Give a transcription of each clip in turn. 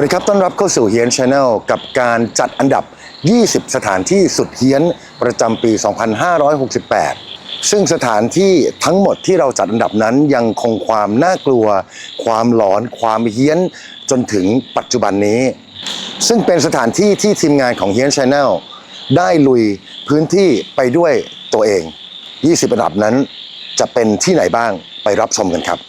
วัสดีครับ ต้อนรับเข้าสู่เฮียนชาแนลกับการจัดอันดับ 20 สถานที่สุดเฮียนประจำปี 2568 ซึ่งสถานที่ทั้งหมดที่เราจัดอันดับนั้นยังคงความน่ากลัว ความหลอน ความเฮี้ยนจนถึงปัจจุบันนี้ ซึ่งเป็นสถานที่ที่ทีมงานของเฮียนชาแนลได้ลุยพื้นที่ไปด้วยตัวเอง 20 อันดับนั้นจะเป็นที่ไหนบ้างไปรับชมกันครับ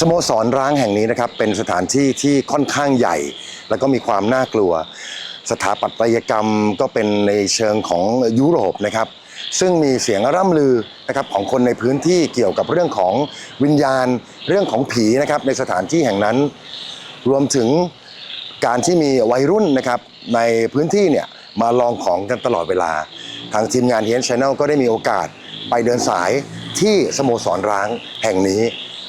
สโมสรร้างแห่งนี้นะครับเป็นสถานที่ที่ค่อนข้างใหญ่ แล้วก็มีความน่ากลัว สถาปัตยกรรมก็เป็นในเชิงของยุโรปนะครับซึ่งมีเสียงร่ำลือนะครับของคนในพื้นที่เกี่ยวกับเรื่องของวิญญาณ เรื่องของผีนะครับในสถานที่แห่งนั้น รวมถึงการที่มีวัยรุ่นนะครับในพื้นที่เนี่ยมาลองของกันตลอดเวลา ทางทีมงานเฮียนชาแนลก็ได้มีโอกาสไปเดินสายที่สโมสรร้างแห่งนี้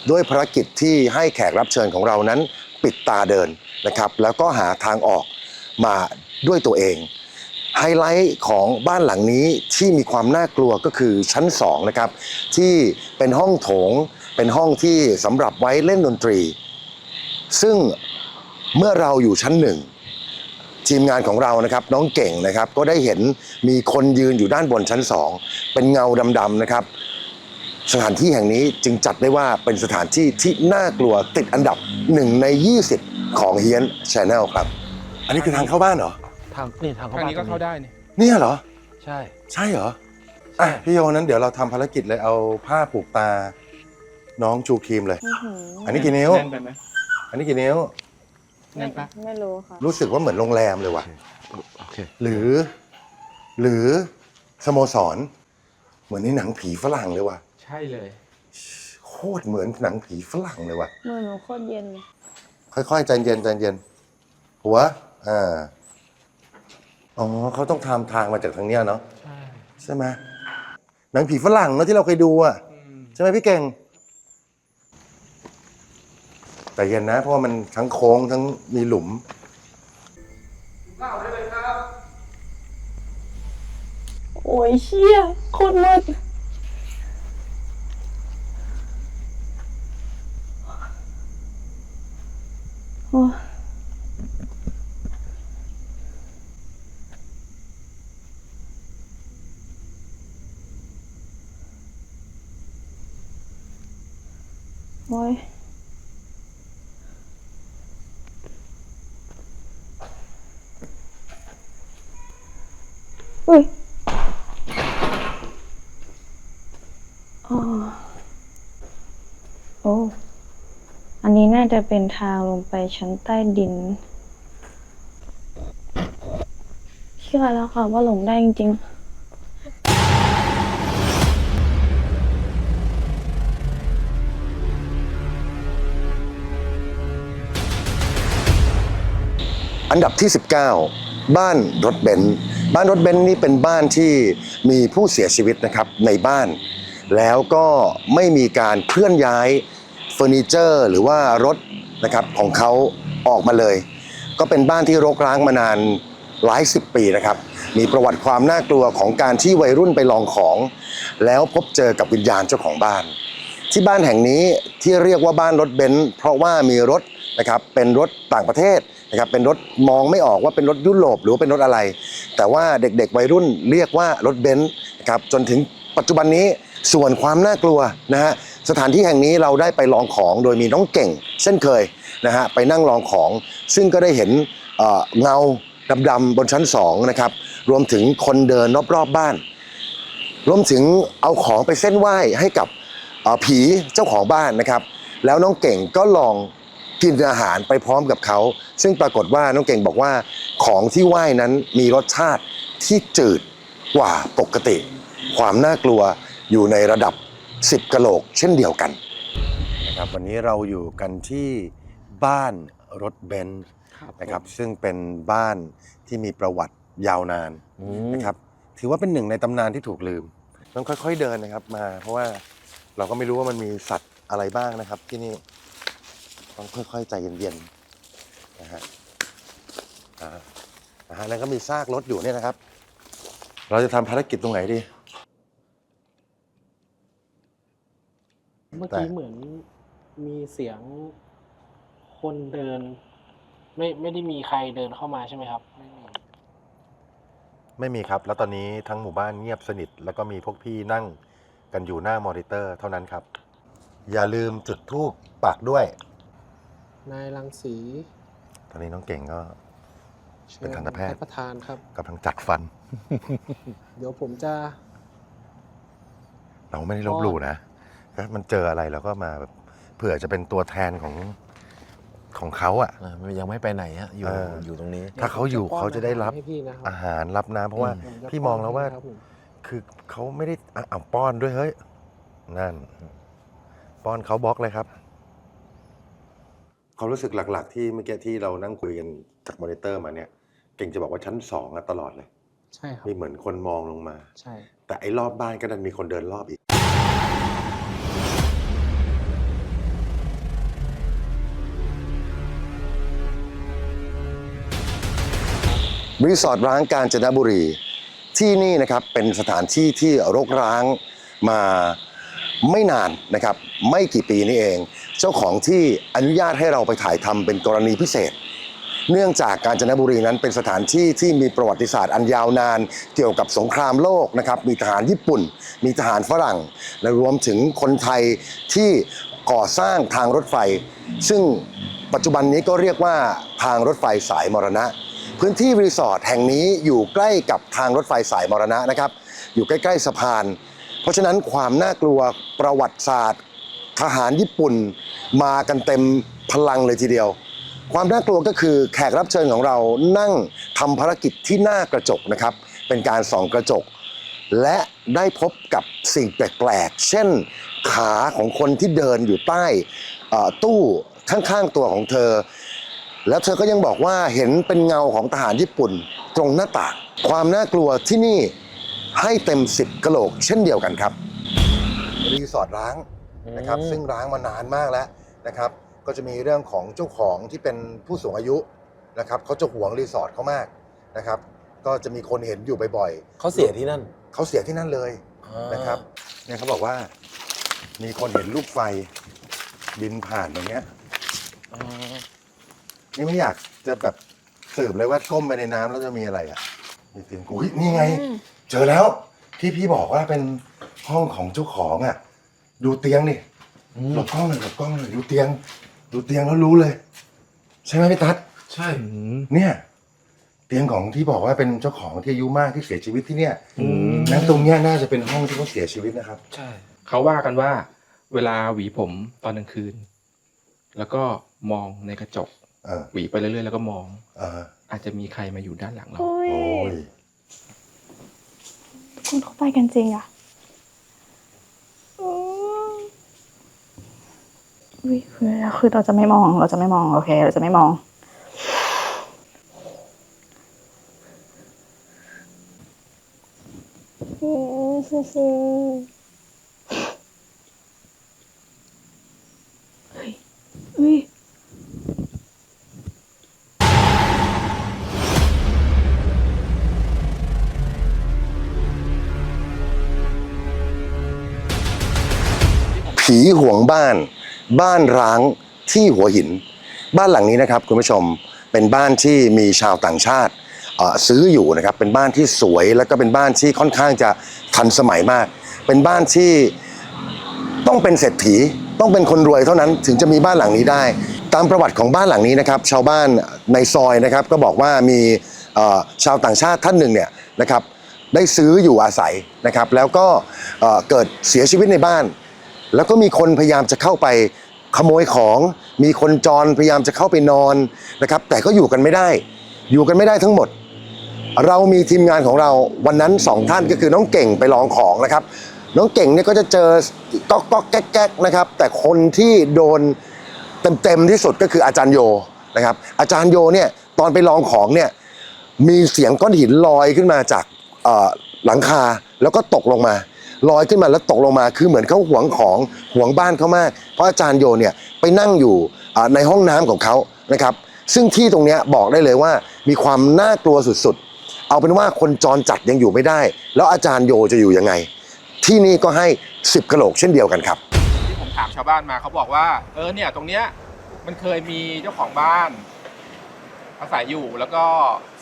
ด้วยภารกิจที่ให้แขกรับเชิญของเรานั้นปิดตาเดินนะครับแล้วก็หาทางออกมาด้วยตัวเอง ไฮไลท์ของบ้านหลังนี้ที่มีความน่ากลัวก็คือชั้น2นะครับที่เป็นห้องโถงเป็นห้องที่สำหรับไว้เล่นดนตรี ซึ่งเมื่อเราอยู่ชั้นหนึ่งทีมงานของเรานะครับน้องเก่งนะครับก็ได้เห็นมีคนยืนอยู่ด้านบนชั้นสองเป็นเงาดำๆนะครับ สถานที่แห่งนี้จึงจัดได้ว่าเป็นสถานที่ที่น่ากลัวติดอันดับหนึ่งใน 20 ของเฮียนชาแนลครับ อันนี้คือทางเข้าบ้านเหรอ ทางนี่ทางเข้าทางบ้านนี้ก็เข้าได้นี่เนี่ยเหรอ ใช่ ใช่เหรออะพี่โยนั้นเดี๋ยวเราทำภารกิจเลยเอาผ้าผูกตา น้องชูครีมเลย อื้อหืออันนี้กี่นิ้ว แน่นไปไหมอันนี้กี่นิ้ว แน่นปะไม่รู้ค่ะ รู้สึกว่าเหมือนโรงแรมเลยว่ะ โอเค หรือ หรือสโมสร เหมือนในหนังผีฝรั่งเลยว่ะใช่เลย โคตรเหมือนหนังผีฝรั่งเลยว่ะ มือหนูโคตรเย็นเลยค่อยๆใจเย็นใจเย็น หัว อ่า อ๋อเขาต้องทำทางมาจากทางเนี้ยเนาะใช่ใช่ไหมหนังผีฝรั่งเนาะที่เราเคยดูอะใช่ไหมพี่เก่ง แต่เย็นนะ เพราะว่ามันทั้งโค้งทั้งมีหลุม โอ้ยเชี่ยโคตรมืด โอ้ยโอ้ย อุ้ยอ๋อโอ้ อันนี้น่า จะเป็นทางลงไปชั้นใต้ดิน เชื่อแล้วค่ะว่าหลงได้จริงอันดับที่ 19 บ้านรถเบนซ์บ้านรถเบนซ์นี่เป็นบ้านที่มีผู้เสียชีวิตนะครับในบ้าน แล้วก็ไม่มีการเคลื่อนย้าย ฟอร์นิเจอร์ หรือว่ารถนะครับของเขาออกมาเลย ก็เป็นบ้านที่รกร้างมานานหลายสิบปีนะครับ มีประวัติความน่ากลัวของการที่วัยรุ่นไปลองของ แล้วพบเจอกับวิญญาณเจ้าของบ้าน ที่บ้านแห่งนี้ที่เรียกว่าบ้านรถเบนซ์เพราะว่ามีรถนะครับเป็นรถต่างประเทศนะครับเป็นรถมองไม่ออกว่าเป็นรถยุโรปหรือว่าเป็นรถอะไร แต่ว่าเด็กๆวัยรุ่นเรียกว่ารถเบนซ์นะครับจนถึงปัจจุบันนี้ส่วนความน่ากลัวนะฮะ สถานที่แห่งนี้เราได้ไปลองของโดยมีน้องเก่ง เช่นเคยนะฮะไปนั่งลองของ ซึ่งก็ได้เห็นเงาดำๆบนชั้นสองนะครับรวมถึงคนเดินรอบๆบ้าน รวมถึงเอาของไปเส้นไหว้ให้กับผีเจ้าของบ้านนะครับ แล้วน้องเก่งก็ลองกินอาหารไปพร้อมกับเขา ซึ่งปรากฏว่าน้องเก่งบอกว่าของที่ไหว้นั้นมีรสชาติที่จืดกว่าปกติ ความน่ากลัวอยู่ในระดับ 10กะโหลกเช่นเดียวกันนะครับวันนี้เราอยู่กันที่บ้านรถเบนซ์ครับนะครับซึ่งเป็นบ้านที่มีประวัติยาวนานนะครับถือว่าเป็นหนึ่งในตำนานที่ถูกลืม ต้องค่อยๆเดินนะครับมา เพราะว่าเราก็ไม่รู้ว่ามันมีสัตว์อะไรบ้างนะครับ ที่นี่ต้องค่อยๆใจเย็นๆนะฮะอ่านะฮะแล้วก็มีซากรถอยู่เนี่ยนะครับ เราจะทำภารกิจตรงไหนดี เมื่อแต่กี้เหมือนมีเสียงคนเดิน ไม่ไม่ได้มีใครเดินเข้ามาใช่ไหมครับ ไม่มีไม่มีครับ แล้วตอนนี้ทั้งหมู่บ้านเงียบสนิท แล้วก็มีพวกพี่นั่งกันอยู่หน้ามอนิเตอร์เท่านั้นครับ อย่าลืมจุดธูปปักด้วย นายรังสี ตอนนี้น้องเก่งก็ชิญเป็นทันตแพทย์ท่านประธานครับ กำลังจัดฟัน เดี๋ยวผมจะ เราไม่ได้ลบหลู่นะ ก็มันเจออะไรเราก็มาแบบเผื่อจะเป็นตัวแทนของของเขาอะอ่ามันยังไม่ไปไหนฮะอยู่เอออ อยู่ตรงนี้ ถ้าเขาอยู่ป้นเขาจะได้รับให้พี่นะครับอาหารรับน้ำเพราะว่าผจะพี่มองแล้วว่า ป้นให้ครับผมคือเขาไม่ได้อะเอาป้อนด้วยเฮ้ย นั่น ป้อนเขาบล็อกเลยครับเขารู้สึกหลัก ๆ ที่เมื่อกี้ที่เรานั่งคุยกันจากมอนิเตอร์มาเนี่ย เก่งจะบอกว่าชั้นสองอะตลอดเลย ใช่ครับ มีเหมือนคนมองลงมา ใช่ แต่ไอ้รอบบ้านก็ดันมีคนเดินรอบอีก รีสอร์ทร้างกาญจนบุรี ที่นี่นะครับเป็นสถานที่ที่รกร้างมาไม่นานนะครับ ไม่กี่ปีนี้เอง เจ้าของที่อนุญาตให้เราไปถ่ายทำเป็นกรณีพิเศษ เนื่องจากกาญจนบุรีนั้นเป็นสถานที่ที่มีประวัติศาสตร์อันยาวนาน เกี่ยวกับสงครามโลกนะครับ มีทหารญี่ปุ่น มีทหารฝรั่ง และรวมถึงคนไทยที่ก่อสร้างทางรถไฟ ซึ่งปัจจุบันนี้ก็เรียกว่าทางรถไฟสายมรณะ พื้นที่รีสอร์ทแห่งนี้อยู่ใกล้กับทางรถไฟสายมรณะนะครับ อยู่ใกล้ๆสะพาน เพราะฉะนั้นความน่ากลัวประวัติศาสตร์ ทหารญี่ปุ่น มากันเต็มพลังเลยทีเดียว ความน่ากลัวก็คือแขกรับเชิญของเรานั่งทำภารกิจที่หน้ากระจกนะครับ เป็นการส่องกระจก และได้พบกับสิ่งแปลกๆ เช่นขาของคนที่เดินอยู่ใต้ตู้ข้างๆตัวของเธอ แล้วเธอก็ยังบอกว่าเห็นเป็นเงาของทหารญี่ปุ่นตรงหน้าต่าง ความน่ากลัวที่นี่ให้เต็ม10กะโหลกเช่นเดียวกันครับ รีสอร์ทร้างนะครับอืมซึ่งร้างมานานมากแล้วนะครับ ก็จะมีเรื่องของเจ้าของที่เป็นผู้สูงอายุนะครับเขาจะหวงรีสอร์ทเขามากนะครับ ก็จะมีคนเห็นอยู่บ่อยเขาเสียที่นั่นๆเขาเสียที่นั่นเลยนะครับเนี่ยเขาบอกว่ามีคนเห็นลูกไฟบินผ่านตรงเนี้ยอ๋อ นี่ไม่อยากจะแบบสืบเลยว่าก้มไปในน้ำแล้วจะมีอะไรอะมีเตียงอุ้ยนี่ไงเจอแล้วที่พี่บอกว่าเป็นห้องของเจ้าของอะ ดูเตียงนี่อืมหลบกล้องหน่อยหลบกล้องหน่อยดูเตียง ดูเตียงแล้วรู้เลย ใช่ไหมพี่ตั๊ดใช่อืมเนี่ย เตียงของที่บอกว่าเป็นเจ้าของที่อายุมากที่เสียชีวิตที่เนี่ยอืมนั้นตรงเนี้ยน่าจะเป็นห้องที่เขาเสียชีวิตนะครับ ใช่ เขาว่ากันว่า เวลาหวีผมตอนกลางคืน แล้วก็มองในกระจกเออหวีไปเรื่อยๆแล้วก็มองเอออาจจะมีใครมาอยู่ด้านหลังเรา โอ้ยโอ้ยคุณเข้าไปกันจริงอะอืมอุ้ยคือคือเราจะไม่มอง เราจะไม่มอง โอเค เราจะไม่มองเห่วงบ้าน บ้านร้างที่หัวหิน บ้านหลังนี้นะครับคุณผู้ชมเป็นบ้านที่มีชาวต่างชาติซื้ออยู่นะครับเป็นบ้านที่สวยแล้วก็เป็นบ้านที่ค่อนข้างจะทันสมัยมาก เป็นบ้านที่ต้องเป็นเศรษฐีต้องเป็นคนรวยเท่านั้นถึงจะมีบ้านหลังนี้ได้ ตามประวัติของบ้านหลังนี้นะครับชาวบ้านในซอยนะครับก็บอกว่ามีชาวต่างชาติท่านหนึ่งเนี่ยนะครับได้ซื้ออยู่อาศัยนะครับแล้วก็เกิดเสียชีวิตในบ้าน แล้วก็มีคนพยายามจะเข้าไปขโมยของ มีคนจรพยายามจะเข้าไปนอนนะครับ แต่ก็อยู่กันไม่ได้ อยู่กันไม่ได้ทั้งหมด เรามีทีมงานของเราวันนั้นสองท่านก็คือน้องเก่งไปลองของนะครับ น้องเก่งเนี่ยก็จะเจอก๊อกก๊อกแก๊กแก๊กนะครับ แต่คนที่โดนเต็มๆที่สุดก็คืออาจารย์โยนะครับ อาจารย์โยเนี่ยตอนไปลองของเนี่ยมีเสียงก้อนหินลอยขึ้นมาจากหลังคาแล้วก็ตกลงมา ลอยขึ้นมาแล้วตกลงมาคือเหมือนเขาหวงของหวงบ้านเขามาก เพราะอาจารย์โยเนี่ยไปนั่งอยู่ในห้องน้ำของเขานะครับ ซึ่งที่ตรงนี้บอกได้เลยว่ามีความน่ากลัวสุดๆ เอาเป็นว่าคนจรจัดยังอยู่ไม่ได้ แล้วอาจารย์โยจะอยู่ยังไง ที่นี่ก็ให้ 10กะโหลกเช่นเดียวกันครับที่ผมถถามชาวบ้านมาเขาบอกว่าเออเนี่ยตรงเนี้ยมันเคยมีเจ้าของบ้านอาศัยอยู่แล้วก็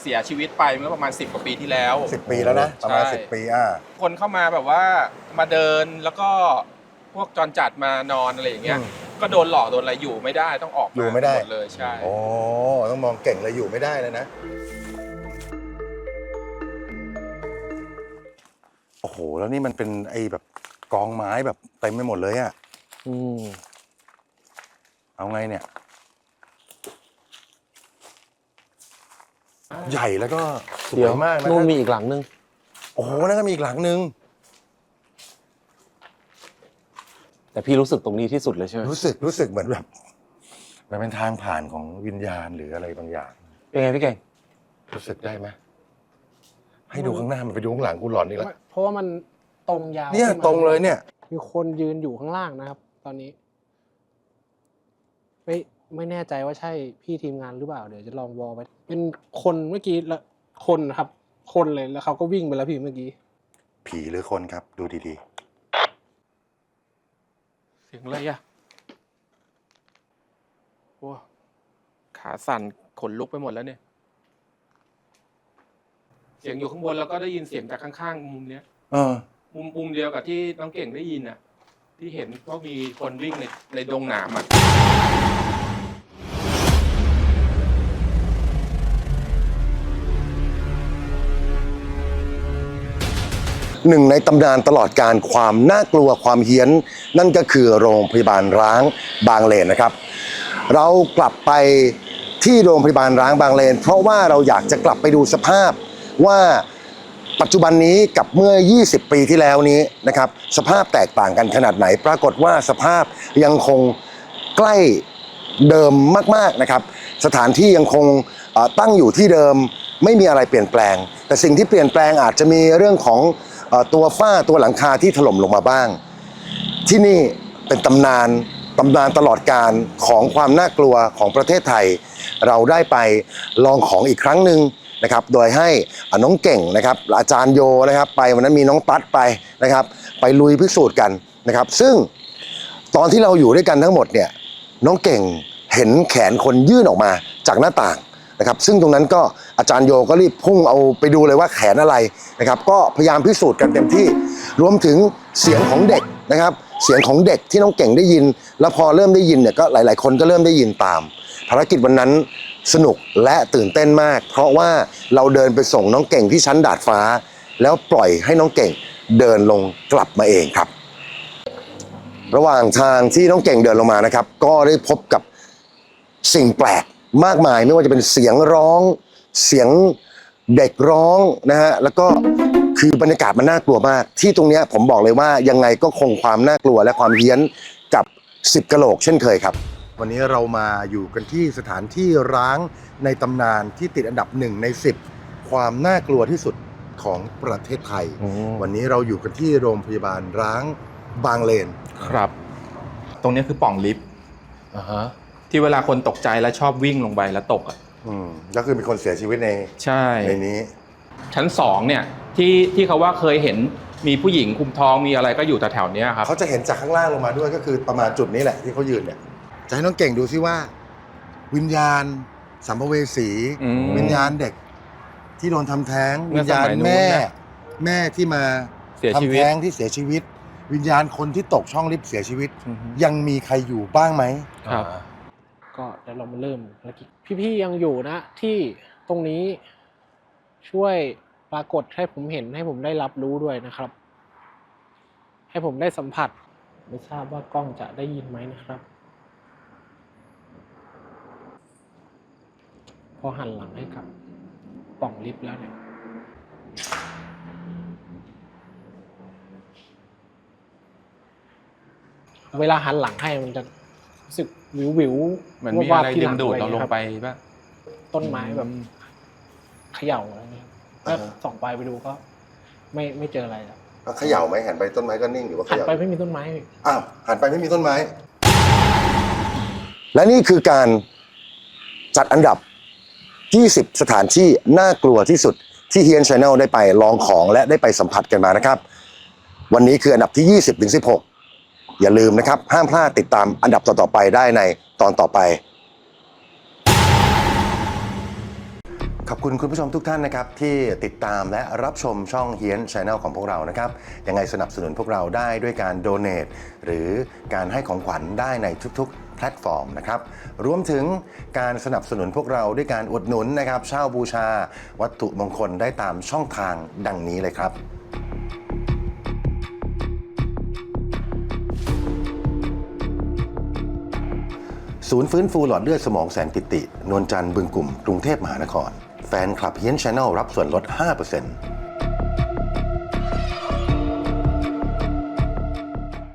เสียชีวิตไปเมื่อประมาณ 10 กว่าปีที่แล้วสิบปีแล้วนะ ประมาณ ใช่สิบปีอ่า คนเข้ามาแบบว่ามาเดินแล้วก็พวกจรจัดมานอนอะไรอย่างเงี้ย อืมก็โดนหลอกโดนอะไรอยู่ไม่ได้ต้องออกาอยู่ไม่ได้ หมดเลยใช่ โอ้ต้องมองเก่งเลยอยู่ไม่ได้เลยนะ โอ้โห แล้วนี่มันเป็นไอ้แบบกองไม้แบบเต็มไปหมดเลยอะอืมเอาไงเนี่ย ใหญ่แล้วก็สวยมากนะนู่นมีอีกหลังนึง โอ้โหนั่นก็มีอีกหลังนึง แต่พี่รู้สึกตรงนี้ที่สุดเลยใช่ไหมรู้สึกรู้สึกเหมือนแบบ มันเป็นทางผ่านของวิญญาณหรืออะไรบางอย่าง เป็นไงพี่เก่งรู้สึกได้ไหมให้ดูข้างหน้ามันไปดูข้างหลังกูหลอนนี่แล้วเพราะว่ามันตรงยาวเนี่ยขึ้มาตรงเลยเนี่ย มีคนยืนอยู่ข้างล่างนะครับ ตอนนี้ไม่ ไม่แน่ใจว่าใช่พี่ทีมงานหรือเปล่าเดี๋ยวจะลองวอลไปเป็นคนเมื่อกี้ละคนครับ คนเลยแล้วเขาก็วิ่งไปแล้วพี่เมื่อกี้ผีหรือคนครับ ดูดีเสียงอะไรอะโอ้ขาสั่นขนลุกไปหมดแล้วเนี่ย เสียงอยู่ข้างบนแล้วก็ได้ยินเสียงจากข้างๆมุมเนี้ย ๆ เออ มุมมุมเดียวกับที่น้องเก่งได้ยินน่ะ ที่เห็นว่ามีคนวิ่งในในดงหนามอะ หนึ่งในตำนานตลอดการความน่ากลัวความเฮี้ยน นั่นก็คือโรงพยาบาลร้างบางเลนนะครับ เรากลับไปที่โรงพยาบาลร้างบางเลน เพราะว่าเราอยากจะกลับไปดูสภาพว่าปัจจุบันนี้กับเมื่อ 20 ปีที่แล้วนี้นะครับสภาพแตกต่างกันขนาดไหน ปรากฏว่าสภาพยังคงใกล้เดิมมากๆนะครับ สถานที่ยังคงตั้งอยู่ที่เดิมไม่มีอะไรเปลี่ยนแปลง แต่สิ่งที่เปลี่ยนแปลงอาจจะมีเรื่องของ ตัวฝ้าตัวหลังคาที่ถล่มลงมาบ้าง ที่นี่เป็นตำนานตำนานตลอดการของความน่ากลัวของประเทศไทย เราได้ไปลองของอีกครั้งหนึ่งนะครับ โดยให้น้องเก่งนะครับ อาจารย์โยนะครับ ไปวันนั้นมีน้องตั๊ดไปนะครับ ไปลุยพิสูจน์กันนะครับ ซึ่งตอนที่เราอยู่ด้วยกันทั้งหมดเนี่ยน้องเก่งเห็นแขนคนยื่นออกมาจากหน้าต่างนะครับ ซึ่งตรงนั้นก็ อาจารย์โยก็รีบพุ่งเอาไปดูเลยว่าแขนอะไรนะครับ ก็พยายามพิสูจน์กันเต็มที่ รวมถึงเสียงของเด็กนะครับ เสียงของเด็กที่น้องเก่งได้ยิน แล้วพอเริ่มได้ยินเนี่ยก็หลาย ๆ คนก็เริ่มได้ยินตาม ภารกิจวันนั้นสนุกและตื่นเต้นมาก เพราะว่าเราเดินไปส่งน้องเก่งที่ชั้นดาดฟ้า แล้วปล่อยให้น้องเก่งเดินลงกลับมาเองครับ ระหว่างทางที่น้องเก่งเดินลงมานะครับ ก็ได้พบกับสิ่งแปลกมากมายไม่ว่าจะเป็นเสียงร้อง เสียงเด็กร้องนะฮะแล้วก็คือบรรยากาศมันน่ากลัวมาก ที่ตรงเนี้ยผมบอกเลยว่ายังไงก็คงความน่ากลัวและความเฮี้ยนกับสิบกะโหลกเช่นเคยครับ วันนี้เรามาอยู่กันที่สถานที่ร้างในตำนานที่ติดอันดับหนึ่งในสิบความน่ากลัวที่สุดของประเทศไทยวันนี้เราอยู่กันที่โรงพยาบาลร้างบางเลนครับ ตรงนี้คือปล่องลิฟต์อ่าฮะที่เวลาคนตกใจแล้วชอบวิ่งลงไปแล้วตกอะ อืมก็คือมีคนเสียชีวิตในใช่ ในนี้ ชั้นสองเนี่ยที่ที่เขาว่าเคยเห็นมีผู้หญิงคุมท้องมีอะไรก็อยู่แถวๆเนี้ยครับ เขาจะเห็นจากข้างล่างลงมาด้วยก็คือประมาณจุดนี้แหละที่เขายืนเนี่ย จะให้น้องเก่งดูซิว่า วิญญาณ สัมภเวสี อืมวิญญาณเด็ก ที่โดนทำแท้ง เมื่วิอญญาณสมัยนู้นแม่ นะ แม่ที่มาเสียชีทำวิตแท้งที่เสียชีวิต วิญญาณคนที่ตกช่องลิฟต์เสียชีวิต อือฮึยังมีใครอยู่บ้างไหม ครับ ก็เดี๋ยวเรามาเริ่มภารกิจพี่ๆยังอยู่นะที่ตรงนี้ช่วยปรากฏให้ผมเห็นให้ผมได้รับรู้ด้วยนะครับ ให้ผมได้สัมผัส ไม่ทราบว่ากล้องจะได้ยินไหมนะครับ พอหันหลังให้กับปล่องลิฟต์แล้วเนี่ยเวลาหันหลังให้มันจะรู้สึก วิววิวๆเหมือนมีวาอะบไรๆที่ดึหงดูดอะเรางี้ลงยครับไปป่ะต้นไม้แบบเขย่าอะไรเงี้ยถ้าส่องไปไปดูก็ ไม่ไม่เจออะไรอะเขย่าไหมหันไปต้นไม้ก็นิ่งหรือว่าเขหันย่าไปไม่มีต้นไม้อ้าวหันไปไม่มีต้นไม้ และนี่คือการจัดอันดับ 20 สถานที่น่ากลัวที่สุดที่เฮียนชาแนลได้ไปลองของและได้ไปสัมผัสกันมานะครับ วันนี้คืออันดับที่ 20ถึง16 อย่าลืมนะครับ ห้ามพลาดติดตามอันดับต่อๆไปได้ในตอนต่อไป ขอบคุณคุณผู้ชมทุกท่านนะครับ ที่ติดตามและรับชมช่องเฮียนช n แนลของพวกเรานะครับ ยังไงสนับสนุนพวกเราได้ด้วยการโดเน a t หรือการให้ของขวัญได้ในทุก ๆแพลตฟอร์มนะครับ รวมถึงการสนับสนุนพวกเราด้วยการอุดหนุนนะครับ เช่าบูชาวัตถุมงคลได้ตามช่องทางดังนี้เลยครับ ศูนย์ฟื้นฟูหลอดเลือดสมองแสนปิติ นวลจันทร์บึงกลุ่ม กรุงเทพมหานคร แฟนคลับเฮียนชาแนลรับส่วนลด 5%